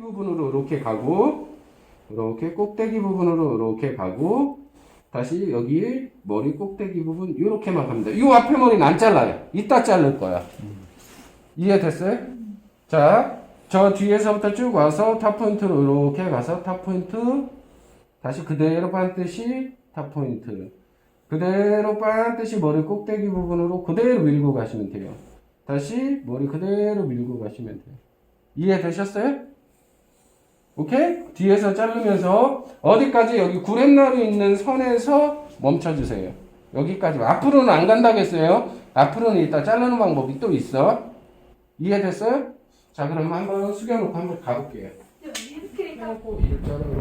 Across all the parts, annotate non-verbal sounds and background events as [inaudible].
부분으로 이렇게 가고 이렇게 꼭대기 부분으로 이렇게 가고 다시 여기 머리 꼭대기 부분 이렇게만 갑니다. 이 앞에 머리는 안 잘라요. 이따 자를 거야. 이해됐어요? 자, 저 뒤에서부터 쭉 와서 탑 포인트로 이렇게 가서 탑 포인트 다시 그대로 반듯이 탑 포인트 그대로 반듯이 머리 꼭대기 부분으로 그대로 밀고 가시면 돼요. 다시 머리 그대로 밀고 가시면 돼요. 이해되셨어요? 오케이? 뒤에서 자르면서 어디까지 여기 구렛나루 있는 선에서 멈춰주세요. 여기까지. 앞으로는 안 간다겠어요? 앞으로는 이따 자르는 방법이 또 있어. 이해됐어요? 자, 그럼 한번 숙여놓고 한번 가볼게요. 숙여놓고 일자로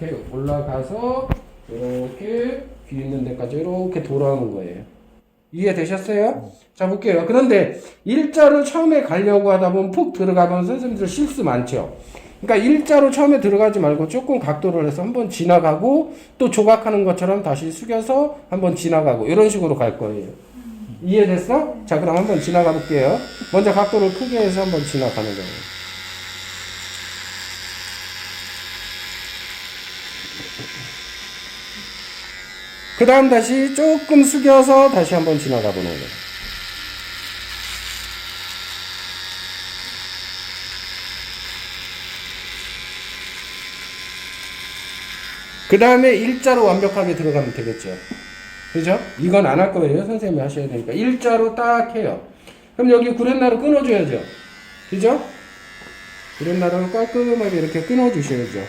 이렇게 올라가서 이렇게 귀 있는 데까지 이렇게 돌아오는 거예요. 이해되셨어요? 자, 볼게요. 그런데 일자로 처음에 가려고 하다 보면 푹 들어가면 선생님들 실수 많죠? 그러니까 일자로 처음에 들어가지 말고 조금 각도를 해서 한번 지나가고 또 조각하는 것처럼 다시 숙여서 한번 지나가고 이런 식으로 갈 거예요. 이해됐어? 자, 그럼 한번 지나가 볼게요. 먼저 각도를 크게 해서 한번 지나가는 거예요. 그 다음 다시 조금 숙여서 다시 한번 지나가 보는 거예요. 그 다음에 일자로 완벽하게 들어가면 되겠죠. 그죠? 이건 안 할 거예요. 선생님이 하셔야 되니까. 일자로 딱 해요. 그럼 여기 구렛나루 끊어줘야죠. 그죠? 구렛나루를 깔끔하게 이렇게 끊어주셔야죠.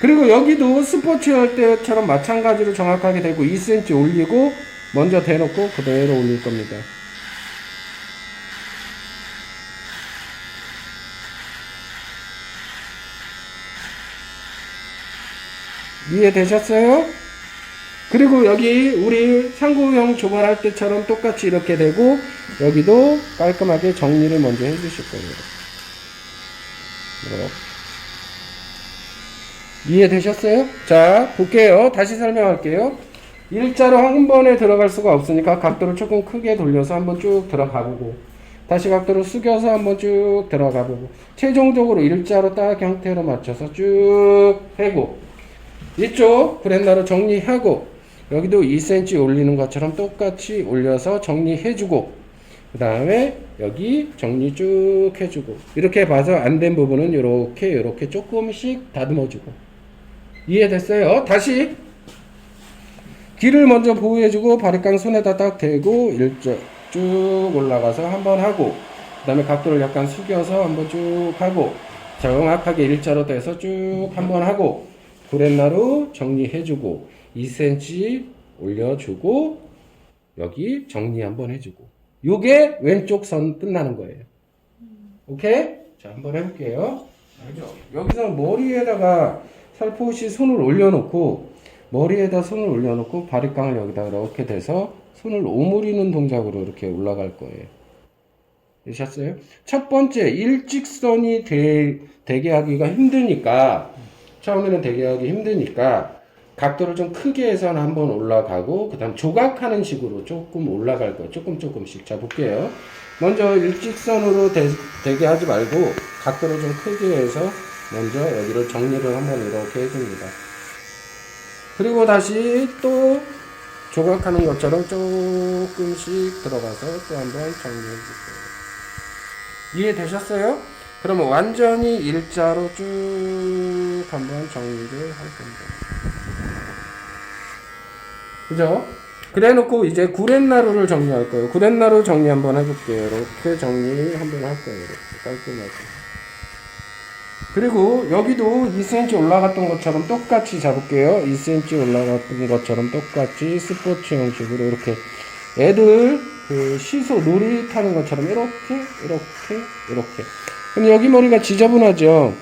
그리고 여기도 스포츠 할 때처럼 마찬가지로 정확하게 되고 2cm 올리고 먼저 대놓고 그대로 올릴 겁니다. 이해되셨어요? 그리고 여기 우리 상구형 조발할 때처럼 똑같이 이렇게 되고 여기도 깔끔하게 정리를 먼저 해주실 거예요. 이렇게. 이해되셨어요? 자, 볼게요. 다시 설명할게요. 일자로 한 번에 들어갈 수가 없으니까 각도를 조금 크게 돌려서 한번 쭉 들어가 보고 다시 각도를 숙여서 한번 쭉 들어가 보고 최종적으로 일자로 딱 형태로 맞춰서 쭉 해고 이쪽 브랜나로 정리하고 여기도 2cm 올리는 것처럼 똑같이 올려서 정리해주고 그 다음에 여기 정리 쭉 해주고 이렇게 봐서 안 된 부분은 이렇게 이렇게 조금씩 다듬어주고 이해됐어요? 다시. 귀를 먼저 보호해주고 바리깡 손에다 딱 대고 일자 쭉 올라가서 한번 하고 그 다음에 각도를 약간 숙여서 한번 쭉 하고 정확하게 일자로 돼서 쭉 한번 하고 구렛나루 정리해주고 2cm 올려주고 여기 정리 한번 해주고. 요게 왼쪽 선 끝나는 거예요. 오케이? 자 한번 해볼게요. 여기서 머리에다가 살포시 손을 올려놓고 머리에다 손을 올려놓고 바리깡을 여기다 이렇게 대서 손을 오므리는 동작으로 이렇게 올라갈 거예요. 되셨어요? 첫 번째 일직선이 되, 되게 하기가 힘드니까 처음에는 되게 하기 힘드니까 각도를 좀 크게 해서 한번 올라가고 그 다음 조각하는 식으로 조금 올라갈 거예요. 조금 조금씩. 자 볼게요. 먼저 일직선으로 되, 되게 하지 말고 각도를 좀 크게 해서 먼저 여기를 정리를 한번 이렇게 해줍니다. 그리고 다시 또 조각하는 것처럼 조금씩 들어가서 또 한번 정리해 줄게요. 이해되셨어요? 그러면 완전히 일자로 쭉 한번 정리를 할 겁니다. 그죠? 그래 놓고 이제 구렛나루를 정리할 거예요. 구렛나루 정리 한번 해볼게요. 이렇게 정리 한번 할 거예요. 이렇게 깔끔하게. 그리고 여기도 2cm 올라갔던 것처럼 똑같이 잡을게요. 2cm 올라갔던 것처럼 똑같이 스포츠 형식으로 이렇게 애들 그 시소 놀이 타는 것처럼 이렇게 이렇게 이렇게 그럼 여기 머리가 지저분하죠.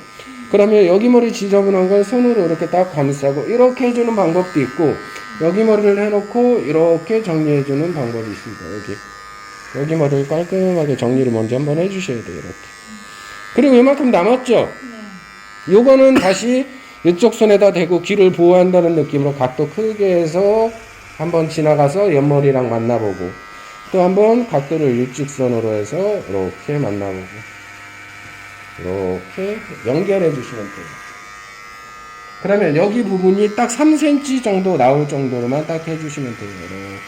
그러면 여기 머리 지저분한 걸 손으로 이렇게 딱 감싸고 이렇게 해주는 방법도 있고 여기 머리를 해놓고 이렇게 정리해주는 방법이 있습니다. 여기 여기 머리를 깔끔하게 정리를 먼저 한번 해주셔야 돼요. 이렇게 그리고 이만큼 남았죠. 요거는 다시 이쪽 손에다 대고 귀를 보호한다는 느낌으로 각도 크게 해서 한번 지나가서 옆머리랑 만나보고 또 한번 각도를 일직선으로 해서 이렇게 만나보고 이렇게 연결해 주시면 돼요. 그러면 여기 부분이 딱 3cm 정도 나올 정도로만 딱 해주시면 돼요. 이렇게.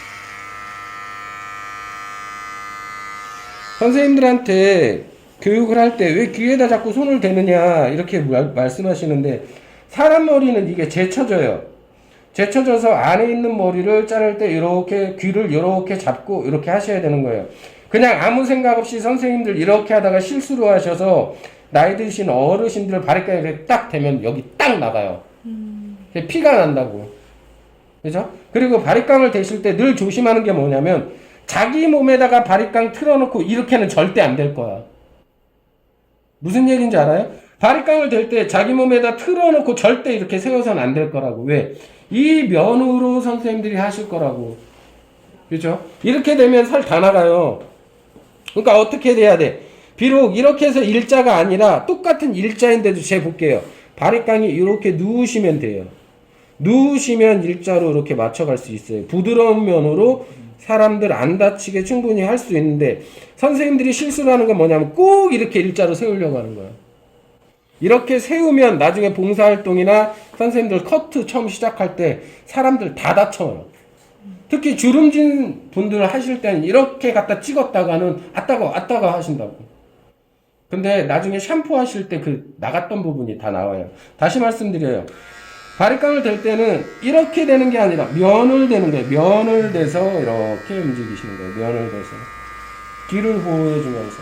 선생님들한테 교육을 할 때 왜 귀에다 자꾸 손을 대느냐 이렇게 말, 말씀하시는데 사람 머리는 이게 제쳐져요. 제쳐져서 안에 있는 머리를 자를 때 이렇게 귀를 이렇게 잡고 이렇게 하셔야 되는 거예요. 그냥 아무 생각 없이 선생님들 이렇게 하다가 실수로 하셔서 나이 드신 어르신들 이렇게 딱 대면 여기 딱 나가요. 그게 피가 난다고. 그죠? 그리고 바리깡을 대실 때 늘 조심하는 게 뭐냐면 자기 몸에다가 바리깡 틀어놓고 이렇게는 절대 안 될 거야. 무슨 얘기인지 알아요? 바리깡을 댈 때 자기 몸에다 틀어놓고 절대 이렇게 세워서는 안 될 거라고. 왜? 이 면으로 선생님들이 하실 거라고. 그죠? 이렇게 되면 살 다 나가요. 그러니까 어떻게 돼야 돼? 비록 이렇게 해서 일자가 아니라 똑같은 일자인데도 제 볼게요. 바리깡이 이렇게 누우시면 돼요. 누우시면 일자로 이렇게 맞춰갈 수 있어요. 부드러운 면으로 사람들 안 다치게 충분히 할 수 있는데 선생님들이 실수를 하는 건 뭐냐면 꼭 이렇게 일자로 세우려고 하는 거야. 이렇게 세우면 나중에 봉사활동이나 선생님들 커트 처음 시작할 때 사람들 다 다쳐요. 특히 주름진 분들 하실 때는 이렇게 갖다 찍었다가는 아따가 아따가 하신다고. 근데 나중에 샴푸 하실 때 그 나갔던 부분이 다 나와요. 다시 말씀드려요. 바리깡을 댈 때는 이렇게 되는 게 아니라 면을 대는 거예요. 면을 대서 이렇게 움직이시는 거예요. 면을 대서. 뒤를 보호해 주면서.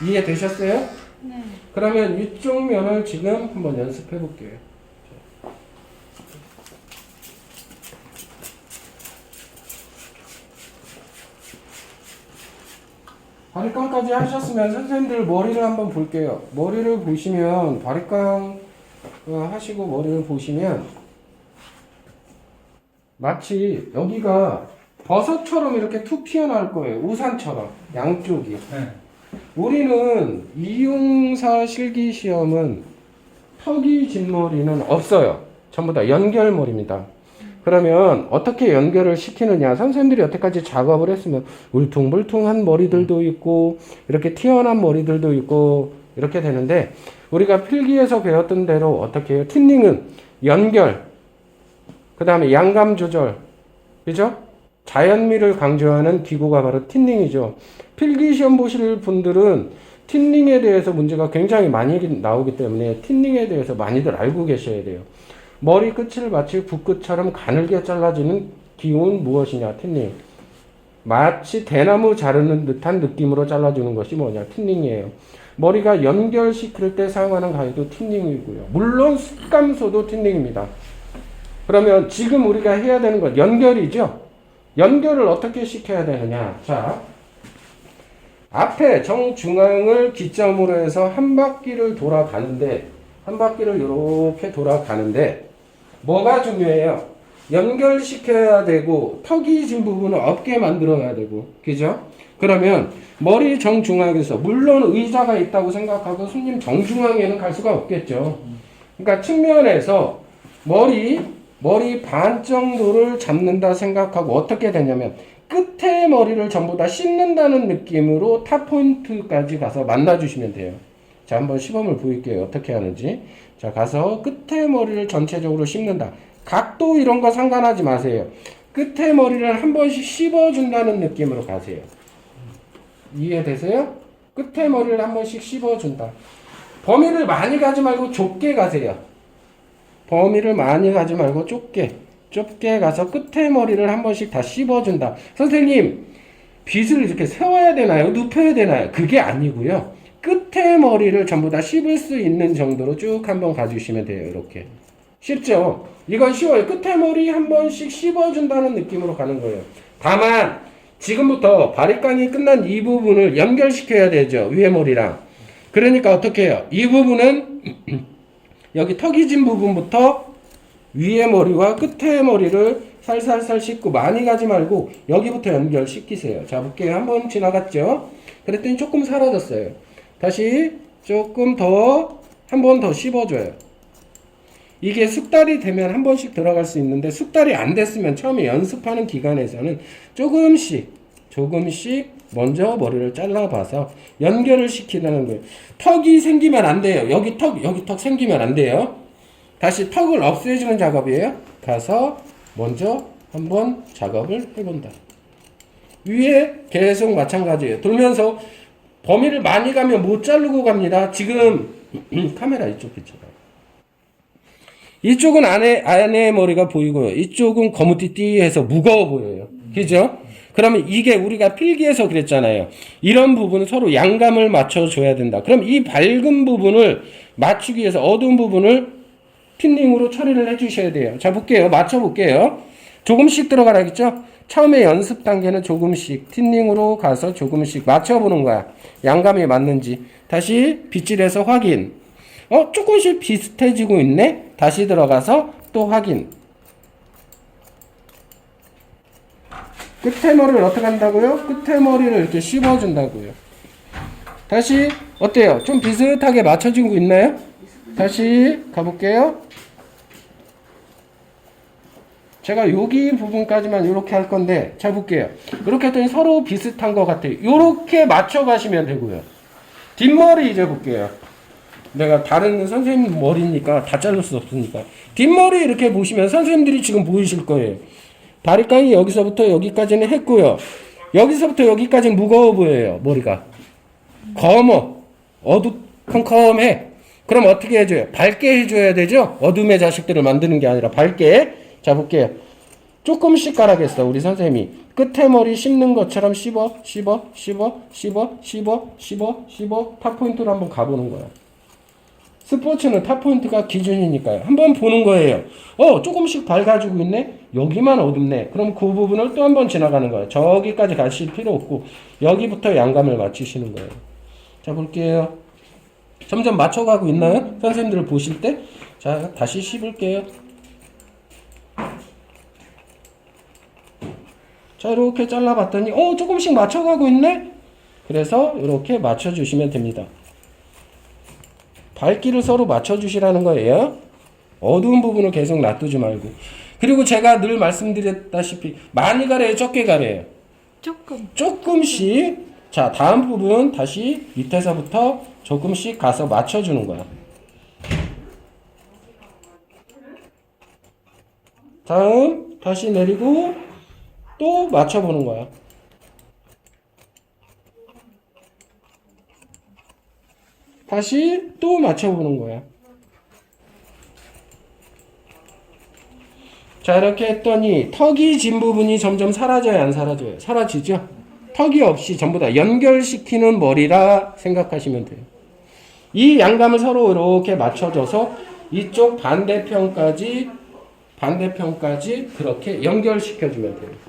이해 되셨어요? 네. 그러면 이쪽 면을 지금 한번 연습해 볼게요. 바리깡까지 하셨으면 선생님들 머리를 한번 볼게요. 머리를 보시면 바리깡 어, 하시고 머리를 보시면 마치 여기가 버섯처럼 이렇게 툭 튀어나올 거예요. 우산처럼 양쪽이. 네. 우리는 이용사 실기 시험은 턱이 진 머리는 없어요. 전부 다 연결머리입니다. 그러면 어떻게 연결을 시키느냐? 선생님들이 여태까지 작업을 했으면 울퉁불퉁한 머리들도 있고 이렇게 튀어나온 머리들도 있고 이렇게 되는데 우리가 필기에서 배웠던 대로 어떻게 해요? 튜닝은 연결, 그 다음에 양감 조절, 그죠? 자연미를 강조하는 기구가 바로 틴닝이죠. 필기 시험 보실 분들은 틴닝에 대해서 문제가 굉장히 많이 나오기 때문에 틴닝에 대해서 많이들 알고 계셔야 돼요. 머리 끝을 마치 붓끝처럼 가늘게 잘라지는 기운 무엇이냐? 틴닝. 마치 대나무 자르는 듯한 느낌으로 잘라주는 것이 뭐냐? 틴닝이에요. 머리가 연결시킬 때 사용하는 가위도 틴닝이고요. 물론 습감소도 틴닝입니다. 그러면 지금 우리가 해야 되는 건 연결이죠? 연결을 어떻게 시켜야 되느냐? 자, 앞에 정중앙을 기점으로 해서 한 바퀴를 돌아가는데, 한 바퀴를 이렇게 돌아가는데, 뭐가 중요해요? 연결시켜야 되고, 턱이 진 부분을 없게 만들어야 되고, 그죠? 그러면 머리 정중앙에서, 물론 의자가 있다고 생각하고 손님 정중앙에는 갈 수가 없겠죠. 그러니까 측면에서 머리, 머리 반 정도를 잡는다 생각하고 어떻게 되냐면 끝에 머리를 전부 다 씹는다는 느낌으로 탑 포인트까지 가서 만나주시면 돼요. 자, 한번 시범을 보일게요. 어떻게 하는지. 자, 가서 끝에 머리를 전체적으로 씹는다. 각도 이런 거 상관하지 마세요. 끝에 머리를 한 번씩 씹어준다는 느낌으로 가세요. 이해되세요? 끝에 머리를 한 번씩 씹어준다. 범위를 많이 가지 말고 좁게 가세요. 범위를 많이 가지 말고 좁게 좁게 가서 끝에 머리를 한 번씩 다 씹어준다. 선생님 빗을 이렇게 세워야 되나요? 눕혀야 되나요? 그게 아니고요. 끝에 머리를 전부 다 씹을 수 있는 정도로 쭉 한번 가주시면 돼요. 이렇게 쉽죠? 이건 쉬워요. 끝에 머리 한 번씩 씹어준다는 느낌으로 가는 거예요. 다만 지금부터 바리깡이 끝난 이 부분을 연결시켜야 되죠. 위에 머리랑. 그러니까 어떻게 해요? 이 부분은 [clears throat] 여기 턱이 진 부분부터 위에 머리와 끝에 머리를 살살살 씻고 많이 가지 말고 여기부터 연결시키세요. 자, 볼게요. 한번 지나갔죠? 그랬더니 조금 사라졌어요. 다시 조금 더, 한 번 더 씹어줘요. 이게 숙달이 되면 한 번씩 들어갈 수 있는데 숙달이 안 됐으면 처음에 연습하는 기간에서는 조금씩 조금씩 먼저 머리를 잘라봐서 연결을 시키는 거예요. 턱이 생기면 안 돼요. 여기 턱, 여기 턱 생기면 안 돼요. 다시 턱을 없애주는 작업이에요. 가서 먼저 한번 작업을 해본다. 위에 계속 마찬가지예요. 돌면서 범위를 많이 가면 못 자르고 갑니다. 지금 [clears throat] 카메라 이쪽 비춰봐. 이쪽은 안에 안에 머리가 보이고요. 이쪽은 거무띠띠해서 무거워 보여요. 그죠? 그러면 이게 우리가 필기에서 그랬잖아요. 이런 부분은 서로 양감을 맞춰줘야 된다. 그럼 이 밝은 부분을 맞추기 위해서 어두운 부분을 틴닝으로 처리를 해주셔야 돼요. 자, 볼게요. 맞춰볼게요. 조금씩 들어가라겠죠? 처음에 연습 단계는 조금씩 틴닝으로 가서 조금씩 맞춰보는 거야. 양감이 맞는지. 다시 빗질해서 확인. 어, 조금씩 비슷해지고 있네? 다시 들어가서 또 확인. 끝에 머리를 어떻게 한다고요? 끝에 머리를 이렇게 씹어준다고요. 다시, 어때요? 좀 비슷하게 맞춰지고 있나요? 다시 가볼게요. 제가 여기 부분까지만 이렇게 할 건데, 잘 볼게요. 이렇게 했더니 서로 비슷한 것 같아요. 이렇게 맞춰가시면 되고요. 뒷머리 이제 볼게요. 내가 다른 선생님 머리니까 다 자를 수 없으니까. 뒷머리 이렇게 보시면 선생님들이 지금 보이실 거예요. 다리깡이 여기서부터 여기까지는 했고요. 여기서부터 여기까지는 무거워 보여요, 머리가. 검어. 어두컴컴해. 그럼 어떻게 해줘요? 밝게 해줘야 되죠? 어둠의 자식들을 만드는 게 아니라 밝게. 자, 볼게요. 조금씩 깔아겠어, 우리 선생님이. 끝에 머리 씹는 것처럼 씹어, 씹어, 씹어, 씹어, 씹어, 씹어, 씹어, 탑포인트로 한번 가보는 거야. 스포츠는 탑포인트가 기준이니까요. 한번 보는 거예요. 어, 조금씩 밝아지고 있네? 여기만 어둡네. 그럼 그 부분을 또 한번 지나가는 거예요. 저기까지 가실 필요 없고, 여기부터 양감을 맞추시는 거예요. 자, 볼게요. 점점 맞춰가고 있나요? 선생님들 보실 때? 자, 다시 씹을게요. 자, 이렇게 잘라봤더니, 어, 조금씩 맞춰가고 있네? 그래서 이렇게 맞춰주시면 됩니다. 밝기를 서로 맞춰주시라는 거예요. 어두운 부분을 계속 놔두지 말고. 그리고 제가 늘 말씀드렸다시피, 많이 가래요, 적게 가래요? 조금 조금씩. 자, 다음 부분 다시 밑에서부터 조금씩 가서 맞춰주는 거야. 다음, 다시 내리고, 또 맞춰보는 거야. 다시 또 맞춰보는 거야. 자, 이렇게 했더니 턱이 진 부분이 점점 사라져요, 안 사라져요? 사라지죠? 턱이 없이 전부 다 연결시키는 머리라 생각하시면 돼요. 이 양감을 서로 이렇게 맞춰줘서 이쪽 반대편까지 반대편까지 그렇게 연결시켜주면 돼요.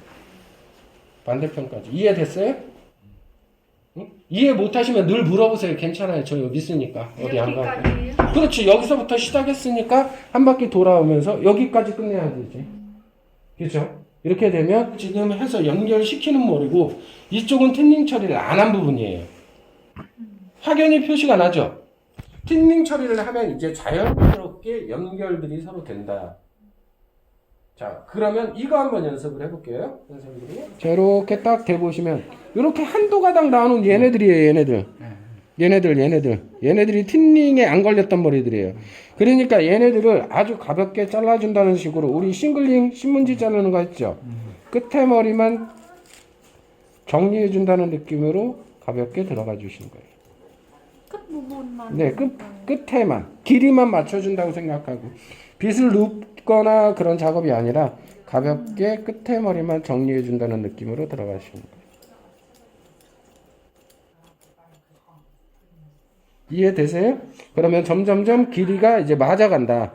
반대편까지 이해됐어요? 응? 이해 못하시면 늘 물어보세요. 괜찮아요. 저 여기 있으니까 어디 안 가고. 여기까지예요? 그렇지 여기서부터 시작했으니까 한 바퀴 돌아오면서 여기까지 끝내야 되지 그렇죠 이렇게 되면 지금 해서 연결시키는 머리고 이쪽은 틴닝 처리를 안 한 부분이에요 확연히 표시가 나죠 틴닝 처리를 하면 이제 자연스럽게 연결들이 서로 된다 자 그러면 이거 한번 연습을 해볼게요 선생님들이. 자 이렇게 딱 대보시면 이렇게 한두 가닥 나오는 얘네들이에요 얘네들. 얘네들 얘네들. 얘네들이 틴닝에 안 걸렸던 머리들이에요. 그러니까 얘네들을 아주 가볍게 잘라준다는 식으로 우리 싱글링 신문지 자르는 거 했죠? 끝에 머리만 정리해준다는 느낌으로 가볍게 들어가 주시는 거예요. 끝부분만 네 끝, 끝에만 길이만 맞춰준다고 생각하고 빗을 눕거나 그런 작업이 아니라 가볍게 끝에 머리만 정리해 준다는 느낌으로 들어가시는 거예요 이해되세요? 그러면 점점점 길이가 이제 맞아간다.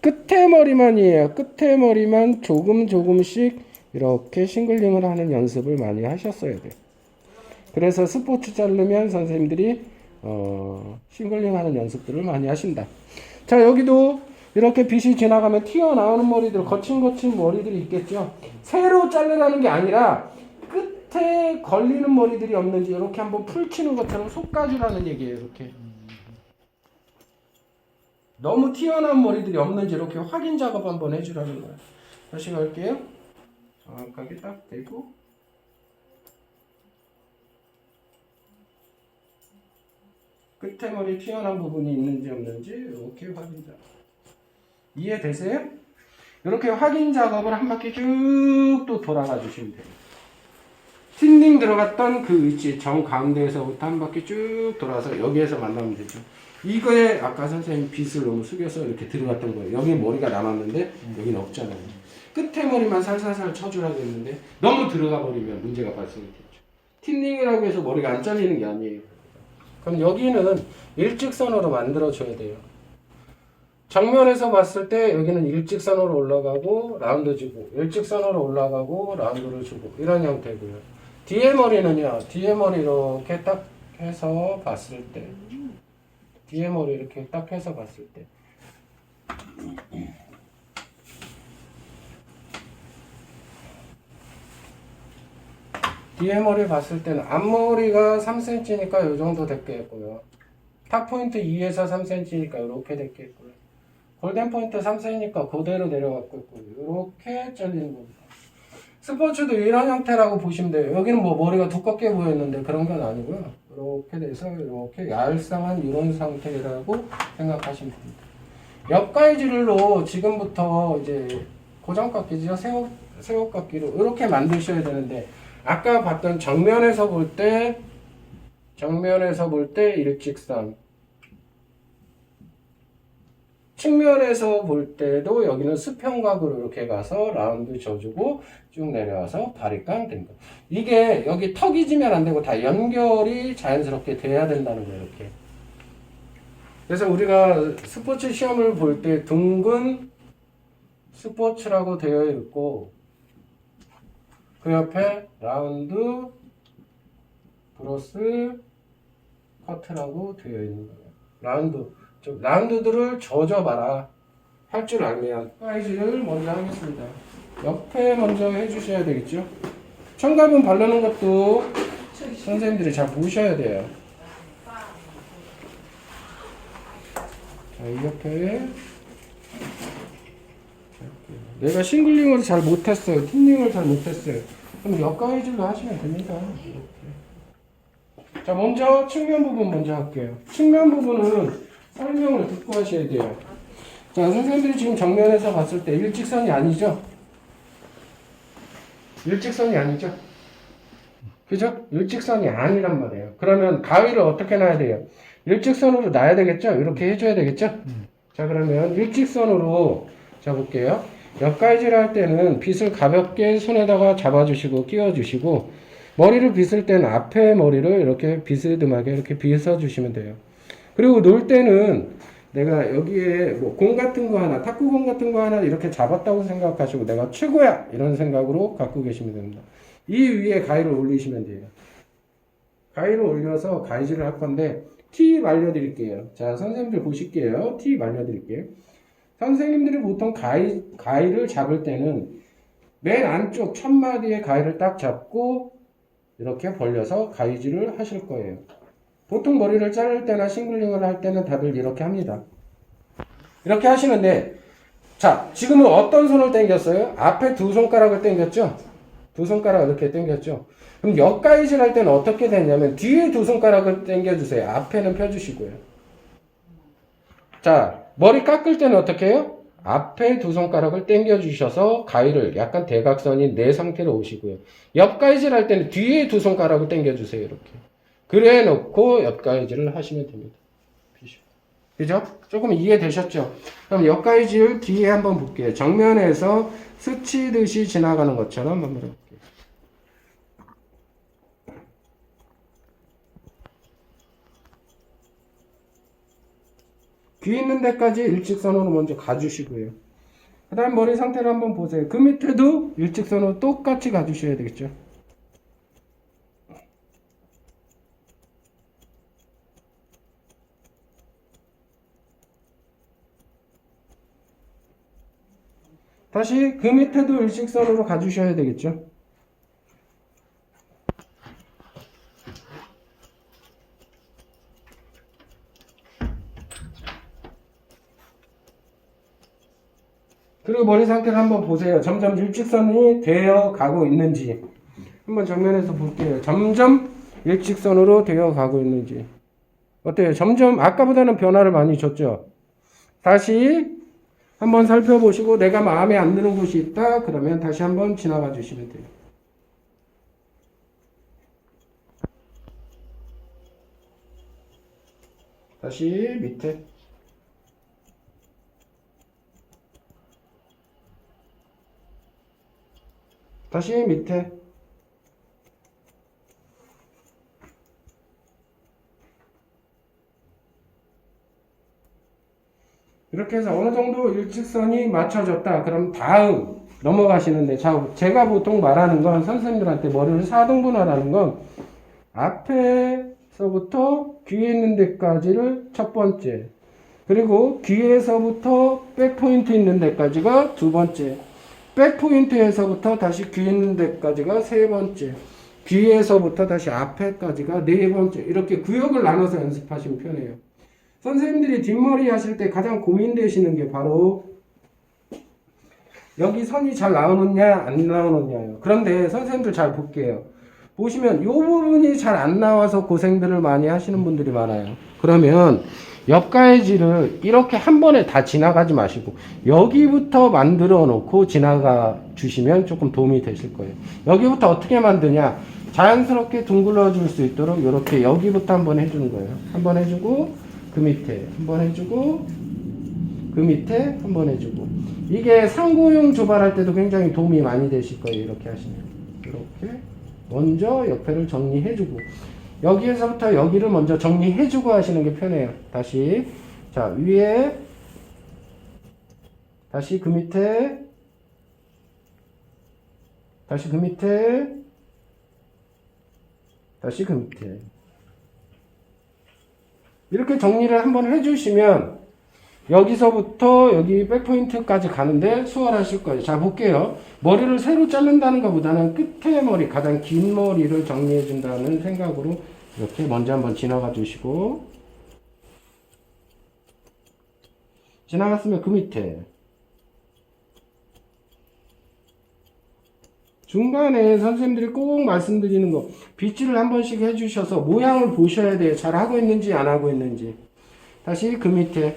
끝에 머리만이에요. 끝에 머리만 조금 조금씩 이렇게 싱글링을 하는 연습을 많이 하셨어야 돼요. 그래서 스포츠 자르면 선생님들이 어, 싱글링 하는 연습들을 많이 하신다. 자, 여기도 이렇게 빛이 지나가면 튀어나오는 머리들, 거친 거친 머리들이 있겠죠. 새로 자르라는 게 아니라 끝에 걸리는 머리들이 없는지 이렇게 한번 풀치는 것처럼 속가주라는 얘기예요. 이렇게. 너무 튀어나온 머리들이 없는지 이렇게 확인 작업 한번 해주라는 거예요. 다시 갈게요. 정확하게 딱 대고 끝에 머리 튀어나온 부분이 있는지 없는지 이렇게 확인 작업. 이해되세요? 이렇게 확인 작업을 한 바퀴 쭉 또 돌아가 주시면 돼요. 틴닝 들어갔던 그 위치 정 가운데에서부터 한 바퀴 쭉 돌아서 여기에서 만나면 되죠. 이거에 아까 선생님 빗을 너무 숙여서 이렇게 들어갔던 거예요. 여기 머리가 남았는데 여기는 없잖아요. 끝에 머리만 살살살 쳐주라고 했는데 너무 들어가 버리면 문제가 발생했겠죠. 틴닝이라고 해서 머리가 안 잘리는 게 아니에요. 그럼 여기는 일직선으로 만들어줘야 돼요. 정면에서 봤을 때 여기는 일직선으로 올라가고 라운드 주고 일직선으로 올라가고 라운드를 주고 이런 형태고요. 뒤에 머리는요. 뒤에 머리 이렇게 딱 해서 봤을 때 뒤에 머리 이렇게 딱 해서 봤을 때 뒤에 머리 봤을 때는 앞머리가 3cm니까 이 정도 됐겠고요. 탑 포인트 2에서 3cm니까 이렇게 됐겠고요. 골든 포인트 3cm니까 그대로 내려갔고 있고 이렇게 잘리는 겁니다. 스포츠도 이런 형태라고 보시면 돼요. 여기는 뭐 머리가 두껍게 보였는데 그런 건 아니고요. 이렇게 돼서 이렇게 얄쌍한 이런 상태라고 생각하시면 됩니다. 옆가이질로 지금부터 이제 고정깎이죠. 새우, 새우깎이로 이렇게 만드셔야 되는데 아까 봤던 정면에서 볼 때 정면에서 볼 때 일직선 측면에서 볼 때도 여기는 수평각으로 이렇게 가서 라운드 줘주고 쭉 내려와서 바리깡 된 거. 이게 여기 턱이 지면 안 되고 다 연결이 자연스럽게 돼야 된다는 거예요, 이렇게. 그래서 우리가 스포츠 시험을 볼 때 둥근 스포츠라고 되어 있고 그 옆에 라운드 브로스 커트라고 되어 있는 거예요. 라운드 좀 라운드들을 젖어봐라 할 줄 알면 사이즈를 먼저 하겠습니다. 옆에 먼저 해주셔야 되겠죠. 청가분 바르는 것도 선생님들이 잘 보셔야 돼요. 자, 이 옆에 내가 싱글링을 잘 못했어요. 틴닝을 잘 못했어요. 그럼 옆가이질로 하시면 됩니다. 이렇게. 자, 먼저 측면 부분 먼저 할게요. 측면 부분은 설명을 듣고 하셔야 돼요. 자, 선생님들이 지금 정면에서 봤을 때 일직선이 아니죠? 일직선이 아니죠? 그죠? 일직선이 아니란 말이에요. 그러면 가위를 어떻게 놔야 돼요? 일직선으로 놔야 되겠죠? 이렇게 해줘야 되겠죠? 자, 그러면 일직선으로 잡을게요. 옆가위질 할 때는 빗을 가볍게 손에다가 잡아주시고 끼워주시고 머리를 빗을 때는 앞에 머리를 이렇게 비스듬하게 이렇게 빗어주시면 돼요. 그리고 놀 때는 내가 여기에 뭐 공 같은 거 하나, 탁구공 같은 거 하나 이렇게 잡았다고 생각하시고 내가 최고야! 이런 생각으로 갖고 계시면 됩니다. 이 위에 가위를 올리시면 돼요. 가위를 올려서 가위질을 할 건데 T 말려드릴게요. 자, 선생님들 보실게요. T 말려드릴게요. 선생님들이 보통 가위, 가위를 잡을 때는 맨 안쪽 첫 마디에 가위를 딱 잡고 이렇게 벌려서 가위질을 하실 거예요. 보통 머리를 자를 때나 싱글링을 할 때는 다들 이렇게 합니다. 이렇게 하시는데, 자, 지금은 어떤 손을 당겼어요? 앞에 두 손가락을 당겼죠? 두 손가락 이렇게 당겼죠? 그럼 옆가위질 할 때는 어떻게 되냐면, 뒤에 두 손가락을 당겨주세요. 앞에는 펴주시고요. 자, 머리 깎을 때는 어떻게 해요? 앞에 두 손가락을 당겨주셔서 가위를 약간 대각선인 내 상태로 오시고요. 옆가위질 할 때는 뒤에 두 손가락을 당겨주세요. 이렇게. 그래 놓고 옆가위질을 하시면 됩니다. 그죠? 조금 이해되셨죠? 그럼 옆가위질 뒤에 한번 볼게요. 정면에서 스치듯이 지나가는 것처럼 한번 해볼게요. 귀 있는 데까지 일직선으로 먼저 가주시고요. 그 다음 머리 상태를 한번 보세요. 그 밑에도 일직선으로 똑같이 가주셔야 되겠죠. 다시 그 밑에도 일직선으로 가주셔야 되겠죠. 그리고 머리 상태를 한번 보세요. 점점 일직선이 되어 가고 있는지. 한번 정면에서 볼게요. 점점 일직선으로 되어 가고 있는지. 어때요? 점점 아까보다는 변화를 많이 줬죠? 다시 한번 살펴보시고 내가 마음에 안 드는 곳이 있다? 그러면 다시 한번 지나가 주시면 돼요. 다시 밑에 다시 밑에 이렇게 해서 어느 정도 일직선이 맞춰졌다. 그럼 다음 넘어가시는데 자 제가 보통 말하는 건 선생님들한테 머리를 4등분하라는 건 앞에서부터 귀에 있는 데까지를 첫 번째 그리고 귀에서부터 백포인트 있는 데까지가 두 번째 백포인트에서부터 다시 귀 있는 데까지가 세 번째 귀에서부터 다시 앞에까지가 네 번째 이렇게 구역을 나눠서 연습하시면 편해요 선생님들이 뒷머리 하실 때 가장 고민되시는 게 바로 여기 선이 잘 나오느냐 안 나오느냐요. 그런데 선생님들 잘 볼게요. 보시면 이 부분이 잘 안 나와서 고생들을 많이 하시는 분들이 많아요. 그러면 옆가해지를 이렇게 한 번에 다 지나가지 마시고 여기부터 만들어 놓고 지나가 주시면 조금 도움이 되실 거예요. 여기부터 어떻게 만드냐? 자연스럽게 둥글러 줄 수 있도록 이렇게 여기부터 한번 해주는 거예요. 한번 해주고 그 밑에 한 번 해주고 그 밑에 한 번 해주고. 이게 상고용 조발할 때도 굉장히 도움이 많이 되실 거예요. 이렇게 하시면. 이렇게 먼저 옆에를 정리해주고. 여기에서부터 여기를 먼저 정리해주고 하시는 게 편해요. 다시. 자 위에. 다시 그 밑에. 다시 그 밑에. 다시 그 밑에 이렇게 정리를 한번 해주시면 여기서부터 여기 백포인트까지 가는데 수월하실 거예요. 자, 볼게요. 머리를 새로 자른다는 것보다는 끝에 머리, 가장 긴 머리를 정리해 준다는 생각으로 이렇게 먼저 한번 지나가 주시고 지나갔으면 그 밑에 중간에 선생님들이 꼭 말씀드리는 거 빗질을 한 번씩 해주셔서 모양을 보셔야 돼요. 잘 하고 있는지 안 하고 있는지. 다시 그 밑에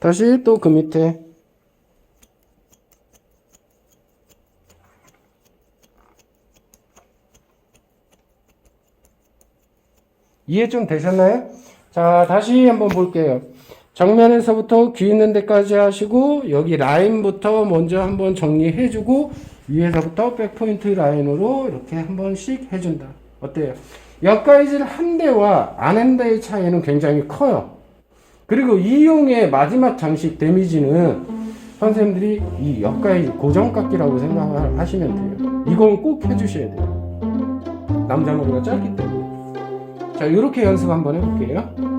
다시 또 그 밑에 이해 좀 되셨나요? 자, 다시 한번 볼게요. 정면에서부터 귀 있는 데까지 하시고 여기 라인부터 먼저 한번 정리해주고 위에서부터 백포인트 라인으로 이렇게 한 번씩 해준다. 어때요? 옆가이질 한 대와 안 한 대의 차이는 굉장히 커요. 그리고 이용의 마지막 장식 데미지는 선생님들이 이 옆가이질 고정깎기라고 생각을 하시면 돼요. 이건 꼭 해주셔야 돼요. 남자 머리가 짧기 때문에. 자, 이렇게 연습 한번 해볼게요.